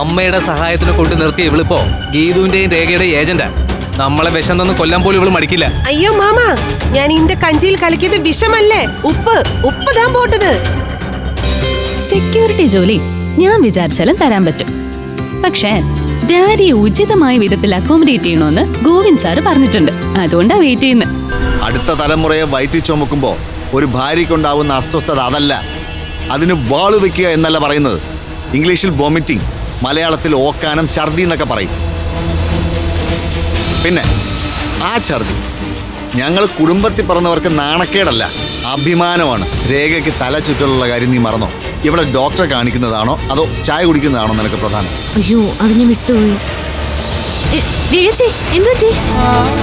അമ്മയുടെ സഹായത്തിന് കൊണ്ടു നിർത്തിയ ഇവളിപ്പോ ഗീതുവിന്റെയും രേഖയുടെയും ഏജന്റാ. നമ്മളെ വിഷം തന്ന് കൊല്ലാൻ പോലും ഇവൾ മടിക്കില്ല. അയ്യോ മാമ ഞാൻ ഇന്റെ കഞ്ചിയിൽ കലക്കിയത് വിഷമല്ലേ? ഉപ്പ് ഉപ്പ് താൻ പോട്ടത്. സെക്യൂരിറ്റി ജോലി ഞാൻ വിചാരിച്ചാലും തരാൻ പറ്റും. പക്ഷേ ഡാഡിയെ ഉചിതമായ വിധത്തിൽ അക്കോമഡേറ്റ് ചെയ്യണമെന്ന് ഗോവിന്ദ് സാർ പറഞ്ഞിട്ടുണ്ട്. അതുകൊണ്ടാ വെയിറ്റ് ചെയ്യുന്നത് അടുത്ത തലമുറയെ വയറ്റി ചുമക്കുമ്പോൾ ഒരു ഭാര്യയ്ക്കുണ്ടാവുന്ന അസ്വസ്ഥത അതല്ല. അതിന് വാൾ വെക്കുക എന്നല്ല പറയുന്നത്. ഇംഗ്ലീഷിൽ വോമിറ്റിംഗ് മലയാളത്തിൽ ഓക്കാനം ഛർദി എന്നൊക്കെ പറയും. പിന്നെ ആ ഛർദി ഞങ്ങൾ കുടുംബത്തിൽ പറഞ്ഞവർക്ക് നാണക്കേടല്ല അഭിമാനമാണ്. രേഖയ്ക്ക് തല ചുറ്റലുള്ള കാര്യം നീ മറന്നോ? ഇവിടെ ഡോക്ടറെ കാണിക്കുന്നതാണോ? അതോ ചായ കുടിക്കുന്നതാണോ നിനക്ക് പ്രധാനം? അയ്യോ അതിനെ വിട്ടുപോയി. എ, രേഖച്ചി എന്തുപറ്റി? ആ.